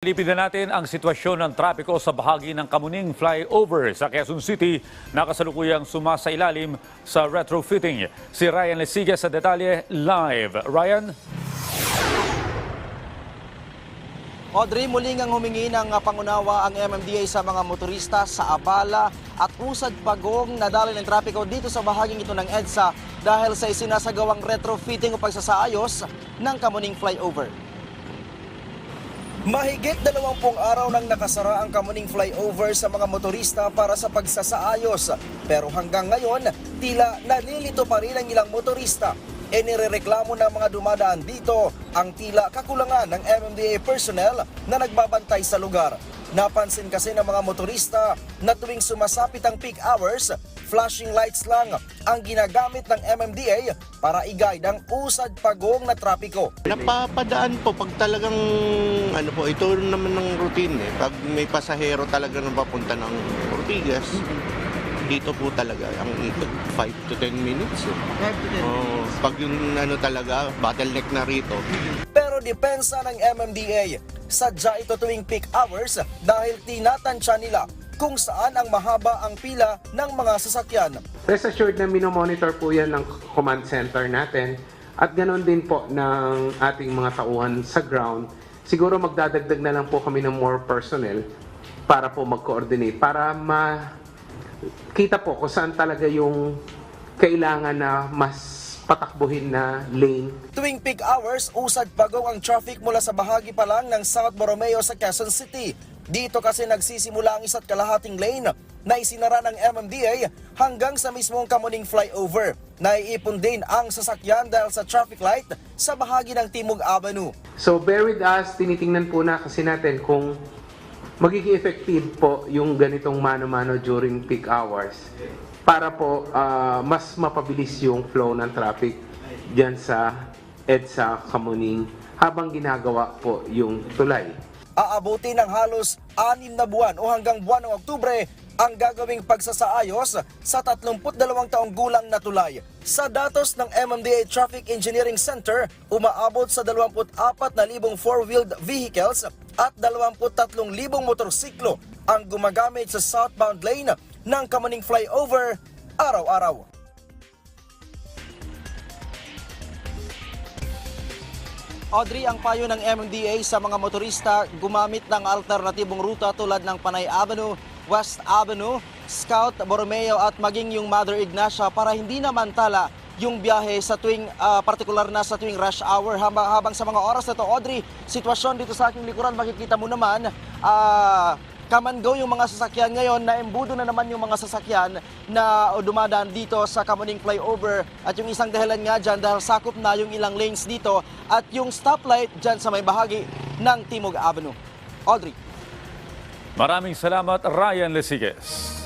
Silipin na natin ang sitwasyon ng trapiko sa bahagi ng Kamuning Flyover sa Quezon City na kasalukuyang sumasailalim sa retrofitting. Si Ryan Lesiga sa detalye live. Ryan? Audrey, muli ngang humingi ng pangunawa ang MMDA sa mga motorista sa abala at usad pagong nadali ng trapiko dito sa bahaging ito ng EDSA dahil sa isinasagawang retrofitting o pagsasaayos ng Kamuning Flyover. Mahigit dalawampung araw nang nakasara ang Kamuning Flyover sa mga motorista para sa pagsasaayos. Pero hanggang ngayon, tila nalilito pa rin ang ilang motorista. E nirereklamo ng mga dumadaan dito ang tila kakulangan ng MMDA personnel na nagbabantay sa lugar. Napansin kasi ng mga motorista na tuwing sumasapit ang peak hours, flashing lights lang ang ginagamit ng MMDA para i-guide ang usad pagong na trapiko. Napapadaan po pag talagang ano po, ito naman ng routine eh. Pag may pasahero talaga na papunta ng Ortigas, dito po talaga ang ikot 5 to 10 minutes. Eh. Oh, pag yung ano talaga, bottleneck na rito, Pero depensa ng MMDA, sadya ito tuwing peak hours dahil tinatansya nila kung saan ang mahaba ang pila ng mga sasakyan. Rest assured na minomonitor po yan ng command center natin at ganoon din po ng ating mga tauhan sa ground. Siguro magdadagdag na lang po kami ng more personnel para po mag-coordinate, para ma kita po kung saan talaga yung kailangan na mas patakbuhin na lane Tuwing peak hours, usad pagaw ang traffic mula sa bahagi pa lang ng South Borromeo sa Quezon City. Dito kasi nagsisimula ang isa't kalahating lane na isinara ng MMDA hanggang sa mismong Kamuning Flyover. Naiipon din ang sasakyan dahil sa traffic light sa bahagi ng Timog Avenue. So bear with us, tinitingnan po na kasi natin kung magiging effective po yung ganitong mano-mano during peak hours para po ah, mas mapabilis yung flow ng traffic diyan sa EDSA Kamuning habang ginagawa po yung tulay. Aabuti ng halos anim na buwan o hanggang buwan ng Oktubre ang gagawing pagsasaayos sa 32 taong gulang na tulay. Sa datos ng MMDA Traffic Engineering Center, umaabot sa 24,000 four-wheeled vehicles at 23,000 motorsiklo ang gumagamit sa southbound lane ng Kamaning Flyover araw-araw. Audrey, ang payo ng MMDA sa mga motorista gumamit ng alternatibong ruta tulad ng Panay Avenue, West Avenue, Scout, Borromeo at maging yung Mother Ignacia para hindi naman tala yung biyahe sa tuwing ah, partikular na sa tuwing rush hour habang, habang sa mga oras na to Audrey sitwasyon dito sa aking likuran makikita mo naman ah come yung mga sasakyan ngayon na embudo na naman yung mga sasakyan na dumadaan dito sa Kamuning Flyover at yung isang dahilan nga dyan dahil sakop na yung ilang lanes dito at yung stoplight dyan sa may bahagi ng Timog Avenue. Audrey. Maraming salamat Ryan Lesigues.